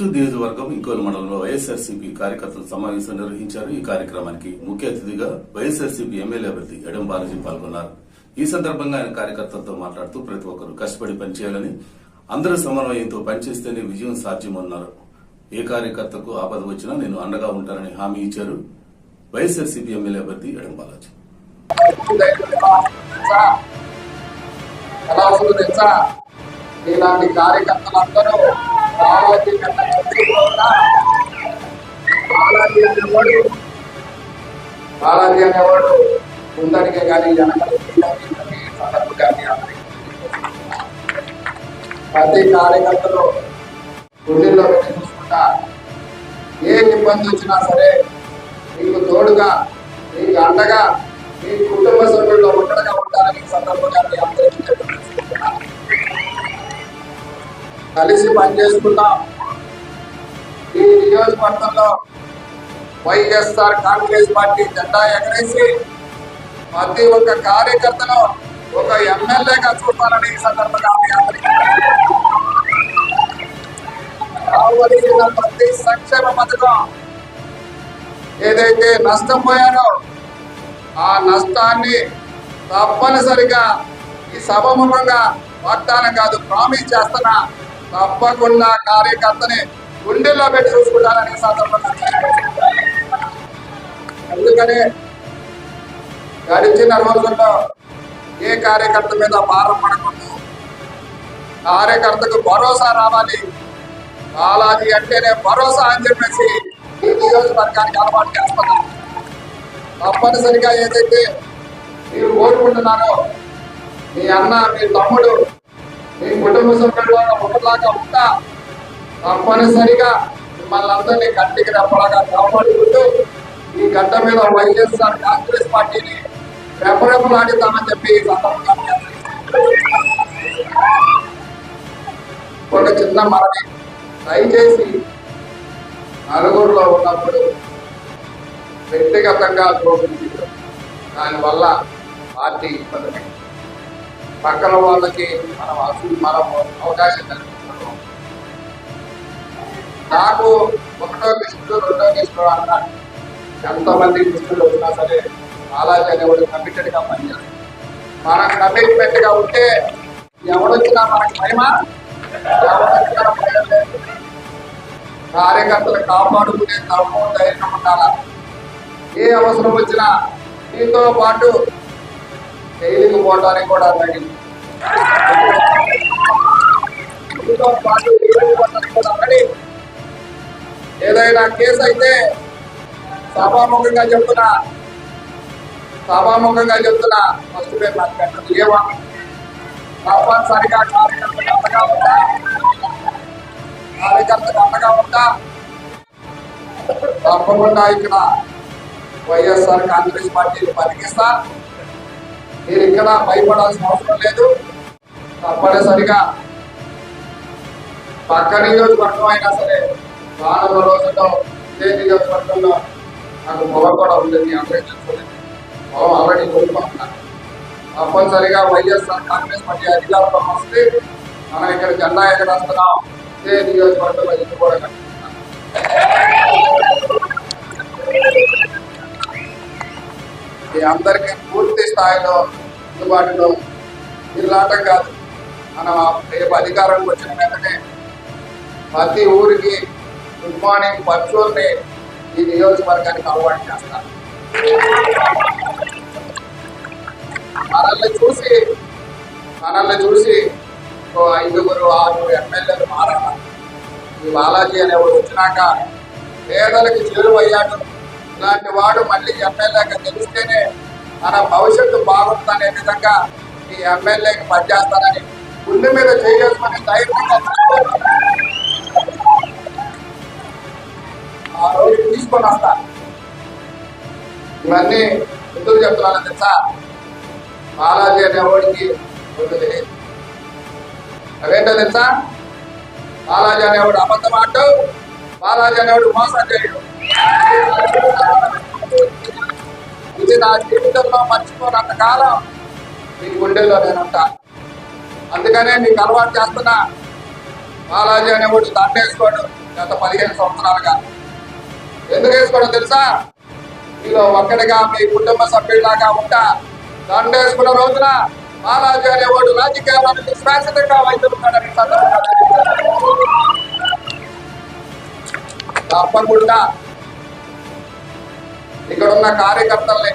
వీడ్కోలు మండలంలో వైఎస్ఆర్సీపీ కార్యకర్తల సమావేశం నిర్వహించారు. ఈ కార్యక్రమానికి ముఖ్య అతిథిగా వైఎస్ఆర్సీపీ ఎమ్మెల్యే అభ్యర్థి ఎడం బాలాజీ పాల్గొన్నారు. ఈ సందర్భంగా ఆయన కార్యకర్తలతో మాట్లాడుతూ ప్రతి ఒక్కరూ కష్టపడి పనిచేయాలని అందరూ సమన్వయంతో పనిచేస్తేనే విజయం సాధ్యమన్నారు. ఏ కార్యకర్తకు ఆపద వచ్చినా నేను అండగా ఉంటానని హామీ ఇచ్చారు వైఎస్ఆర్సీపీ ఎమ్మెల్యే అభ్యర్థి ఎడం బాలాజీ. ఎలా ఇలాంటి కార్యకర్తలందరూ బాలాజీ కన్నా బాలాజీ అనేవాడు బాలాజీ అనేవాడు ముందడికే కానీ వెనకడికి కానీ ప్రతి కార్యకర్తలు గుండెల్లో పెట్టి చూసుకుంటా ఏ ఇబ్బంది వచ్చినా సరే మీకు తోడుగా మీకు అండగా మీ కుటుంబ సభ్యుల్లో ఉండగా ఉంటారని సందర్భంగా కలిసి పనిచేసుకుందాం. ఈ నియోజకవర్గంలో వైఎస్ఆర్ కాంగ్రెస్ పార్టీ జెండా ఎగరేసి ప్రతి ఒక్క కార్యకర్తను ఒక ఎమ్మెల్యేగా చూపాలని ఈ సందర్భంగా కావలసిన ప్రతి సంక్షేమ పథకం ఏదైతే నష్టం పోయారో ఆ నష్టాన్ని తప్పనిసరిగా ఈ సభముఖంగా వాగ్దానం కాదు ప్రామిస్ చేస్తున్నా తప్పకుండా కార్యకర్తని గుండెల్లో పెట్టి చూసుకుంటారని సందర్భంగా అందుకనే గడిచిన రోజుల్లో ఏ కార్యకర్త మీద భారం పడకూడదు. కార్యకర్తకు భరోసా రావాలి. బాలాజీ అంటేనే భరోసా అని చెప్పేసి ఈ నియోజకవర్గానికి అలవాటు చేస్తున్నారు. తప్పనిసరిగా ఏదైతే మీరు కోరుకుంటున్నారో మీ అన్న మీ తమ్ముడు మీ కుటుంబ సభ్యులు ఒకలాగా ఉంటా. తప్పనిసరిగా మిమ్మల్ని అందరినీ కంటికి రెప్పలాగా కాపాడుకుంటూ ఈ గడ్డ మీద వైఎస్ఆర్ కాంగ్రెస్ పార్టీని రెప్పరెప్పలాడిద్దామని చెప్పి ఒక చిన్న మనవి దయచేసి నలుగురులో ఉన్నప్పుడు వ్యక్తిగతంగా దోషించారు దానివల్ల పార్టీ ఇబ్బంది పక్కన వాళ్ళకి మనం అసలు మనం అవకాశం కల్పిస్తున్నాం. నాకు ఒకటో కృష్ణుడు రెండో కృష్ణుడు అన్నాడు ఎంతమంది కృష్ణులు వచ్చినా సరే బాలాజీ అనేవాడు కమిటెడ్గా పనిచేస్తాం మనం కమిట్మెంట్గా ఉంటే ఎవడొచ్చినా మనకి భయమా ఎవడొచ్చినా భయం లేదు. కార్యకర్తలు కాపాడుకునే తమ్ము ధైర్యం ఉండాలా? ఏ అవసరం వచ్చినా మీతో పాటు జైలుకి పోవడానికి కూడా రెడీ. ఏదైనా కేసు అయితే సభాముఖంగా చెప్తున్నా. సభాముఖంగా చెప్తున్నా. ఫస్ట్ పేరు నాకు పెట్టదు. ఏవా తప్పనిసరిగా కార్యకర్తకు అండగా ఉంటా. కార్యకర్తకు అండగా ఉంటా. తప్పకుండా ఇక్కడ వైఎస్ఆర్ కాంగ్రెస్ పార్టీని పరిగిస్తా మీరు ఇక్కడ భయపడాల్సిన అవసరం లేదు. తప్పనిసరిగా పక్క నియోజకవర్గం అయినా సరే రానున్న రోజుల్లో ఇదే నియోజకవర్గంలో నాకు పొలం కూడా ఉంది మీ అందరికీ తెలుసు. పొలం ఆల్రెడీ కోరుకుంటున్నాను తప్పనిసరిగా వైఎస్ఆర్ కాంగ్రెస్ పార్టీ అధికారంలో వస్తే మనం ఇక్కడ జెండా ఎగరేస్తున్నాం. ఇదే నియోజకవర్గంలో ఇది కూడా కనిపిస్తున్నాం ఇది అందరికీ పూర్తి స్థాయిలో అందుబాటులో ఇలాటం కాదు. మనం రేపు అధికారం వచ్చిన వెంటనే ప్రతి ఊరికి గుడ్ మార్నింగ్ పర్చూర్ని ఈ నియోజకవర్గానికి అలవాటు చేస్తాను మనల్ని చూసి మనల్ని చూసి ఐదుగురు ఆరుగురు ఎమ్మెల్యేలు మారాల? ఈ బాలాజీ అనేవాడు వచ్చినాక పేదలకు చేరువయ్యాడు. ఇలాంటి వాడు మళ్ళీ ఎమ్మెల్యేగా తెలిస్తేనే మన భవిష్యత్తు బాగుంటుందనే విధంగా ఈ ఎమ్మెల్యేకి పనిచేస్తానని గుండె మీద చేసుకుని ధైర్యంగా ఆ రోజు తీసుకొని వస్తా. ఇవన్నీ ఎందుకు చెప్తున్నాను తెలుసా? బాలాజీ అనేవాడికి ముందు తెలియదు. అవేంటో తెలుసా? బాలాజీ అనేవాడు అబద్ధం ఆడు బాలాజీ అనేవాడు మోసం చేయడు. ఇది నా జీవితంలో మర్చిపోనంత కాలం మీ గుండెల్లో నేను ఉంటాను అందుకనే మీకు అలవాటు చేస్తున్నా. బాలాజీ అనేవాడు దండేసుకోడు గత పదిహేను సంవత్సరాలుగా. ఎందుకు వేసుకోవడం తెలుసా? మీలో ఒక్కడిగా మీ కుటుంబ సభ్యులాగా ఉంటా. దండేసుకున్న రోజున బాలాజీ అనేవాడు రాజకీయాల్లో నుంచి శాశ్వతంగా వైద్యులున్నాడని సందర్భంగా తెలియజేస్తున్నాను. తప్పకుండా ఇక్కడ ఉన్న కార్యకర్తల్ని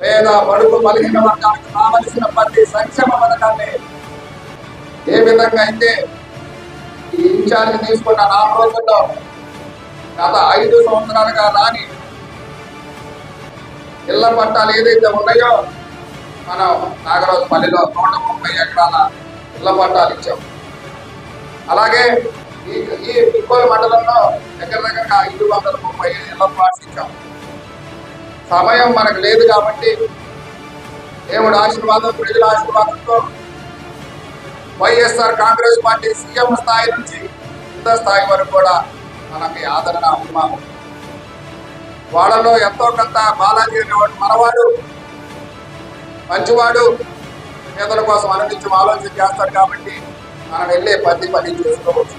పేద బడుగు బలిగిన వర్గానికి కావలసిన ప్రతి సంక్షేమ పథకాన్ని ఏ విధంగా అయితే ఈ ఇన్ఛార్జ్ తీసుకున్న నాలుగు రోజుల్లో గత ఐదు సంవత్సరాలుగా రాని ఇళ్ళ పట్టాలు ఏదైతే ఉన్నాయో మనం నాగరాజుపల్లిలో నూట ముప్పై ఎకరాల ఇళ్ళ పట్టాలు ఇచ్చాం. అలాగే ఈ ఈ పిక్కోలు మండలంలో దగ్గర దగ్గర ఐదు వందల ముప్పై ఇళ్ళ ప్లాట్స్ ఇచ్చాం. సమయం మనకు లేదు కాబట్టి దేవుడు ఆశీర్వాదం ప్రజల ఆశీర్వాదంతో వైఎస్ఆర్ కాంగ్రెస్ పార్టీ సీఎం స్థాయి నుంచి కింద స్థాయి వరకు కూడా మనకి ఆదరణ అభిమానం. వాళ్ళలో ఎంతో కొంత బాలాజీ అనేవాడు మనవాడు మంచివాడు పేదల కోసం అనుదించి ఆలోచన చేస్తాడు కాబట్టి మనం వెళ్ళే పది పని చేసుకోవచ్చు.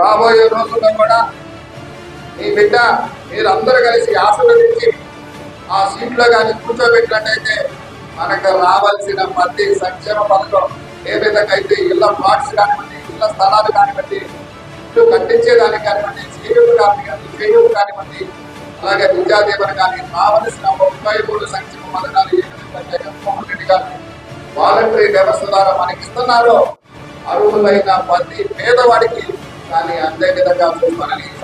రాబోయే రోజుల్లో కూడా మీ బిడ్డ మీరందరూ కలిసి ఆశీర్వదించి ఆ సీట్లో కానీ కూర్చోబెట్టినట్టయితే మనకు రావాల్సిన ప్రతి సంక్షేమ పథకం ఏ విధంగా అయితే ఇళ్ళ ప్లాట్స్ కానివ్వండి ఇళ్ళ స్థలాలు కానివ్వండి ఇల్లు కట్టించేదానికి కానివ్వండి చేయూరు కానివ్వండి చేయూరు కానివ్వండి అలాగే విద్యాదీవన కానీ రావలసిన ముప్పై మూడు సంక్షేమ పథకాలు ఏ విధంగా జగన్మోహన్ రెడ్డి గారు వాలంటరీ వ్యవస్థ ద్వారా మనకి ఇస్తున్నారో అర్హులైన ప్రతి పేదవాడికి కానీ అదే విధంగా చూసుకోవాలని ఈ